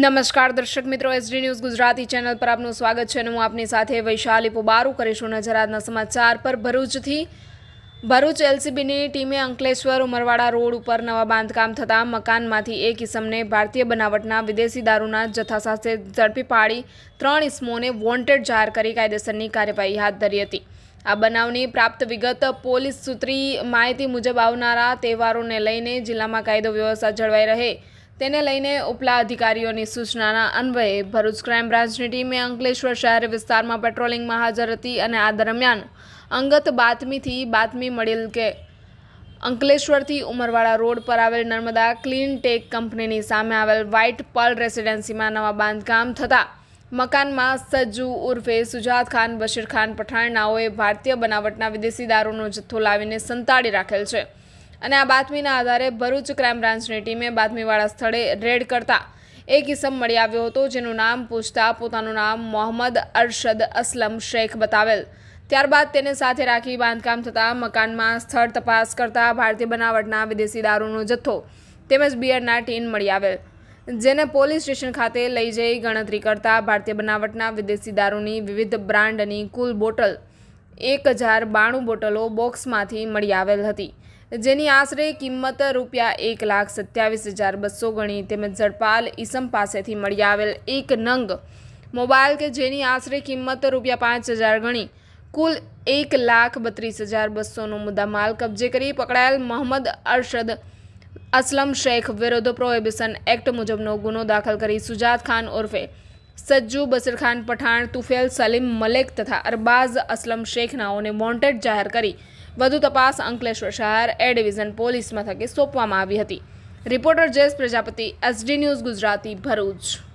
નમસ્કાર દર્શક મિત્રો એસડી ન્યૂઝ ગુજરાતી ચેનલ પર આપનું સ્વાગત છે અને હું આપની સાથે વૈશાલી પુબારું કરીશું નજર આજના સમાચાર પર. ભરૂચથી ભરૂચ એલસીબીની ટીમે અંકલેશ્વર ઉમરવાડા રોડ ઉપર નવા બાંધકામ થતાં મકાનમાંથી એક ઇસમને ભારતીય બનાવટના વિદેશી દારૂના જથ્થા સાથે ઝડપી પાડી ત્રણ ઇસમોને વોન્ટેડ જાહેર કરી કાયદેસરની કાર્યવાહી હાથ ધરી હતી. આ બનાવની પ્રાપ્ત વિગત પોલીસ સૂત્રી માહિતી મુજબ આવનારા તહેવારોને લઈને જિલ્લામાં કાયદો વ્યવસ્થા જળવાઈ રહે તેને લઈને ઉપલા અધિકારીઓની સૂચનાના અન્વયે ભરૂચ ક્રાઇમ બ્રાન્ચની ટીમે અંકલેશ્વર શહેર વિસ્તારમાં પેટ્રોલિંગમાં હાજર હતી અને આ દરમિયાન અંગત બાતમીથી બાતમી મળેલ કે અંકલેશ્વરથી ઉમરવાડા રોડ પર આવેલ નર્મદા ક્લીન ટેક કંપનીની સામે આવેલ વ્હાઇટ પર્લ રેસિડેન્સીમાં નવા બાંધકામ થતા મકાનમાં સજ્જુ ઉર્ફે સુજાત ખાન, બશીર ખાન પઠાણ નાઓએ ભારતીય બનાવટના વિદેશી દારૂનો જથ્થો લાવીને સંતાડી રાખેલ છે. અને આ બાતમીના આધારે ભરૂચ ક્રાઇમ બ્રાન્ચની ટીમે બાતમીવાળા સ્થળે રેડ કરતા એક ઇસમ મળી આવ્યો હતો, જેનું નામ પૂછતા પોતાનું નામ મોહમ્મદ અરશદ અસલમ શેખ બતાવેલ. ત્યારબાદ તેને સાથે રાખી બાંધકામ થતાં મકાનમાં સ્થળ તપાસ કરતા ભારતીય બનાવટના વિદેશી દારૂનો જથ્થો તેમજ બિયરના ટીન મળી આવેલ. જેને પોલીસ સ્ટેશન ખાતે લઈ જઈ ગણતરી કરતા ભારતીય બનાવટના વિદેશી દારૂની વિવિધ બ્રાન્ડની કુલ બોટલ એક હજાર બાણું બોટલો બોક્સમાંથી મળી આવેલ હતી. જેની આશરે કિંમત રૂપિયા એક લાખ સત્યાવીસ હજાર બસો ગણી તેમજ ઝડપાલ ઈસમ પાસેથી મળી આવેલ એક નંગ મોબાઈલ કે જેની આશરે કિંમત રૂપિયા પાંચ હજાર ગણી, કુલ એક લાખ બત્રીસ હજાર બસોનો મુદ્દામાલ કબજે કરી પકડાયેલ મોહમ્મદ અરશદ અસલમ શેખ વિરુદ્ધ પ્રોહિબિશન એક્ટ મુજબનો ગુનો દાખલ કરી સુજાત ખાન ઉર્ફે સજ્જુ બસીર ખાન પઠાણ તુફેલ સલીમ મલેક તથા અરબાઝ અસલમ શેખ નાઓને વોન્ટેડ જાહેર કરી વધુ તપાસ અંકલેશ્વર શહેર એ ડિવિઝન પોલીસ મથકે સોંપવામાં આવી હતી. Reporter Jayesh Prajapati, SD news Gujarati Bharuch.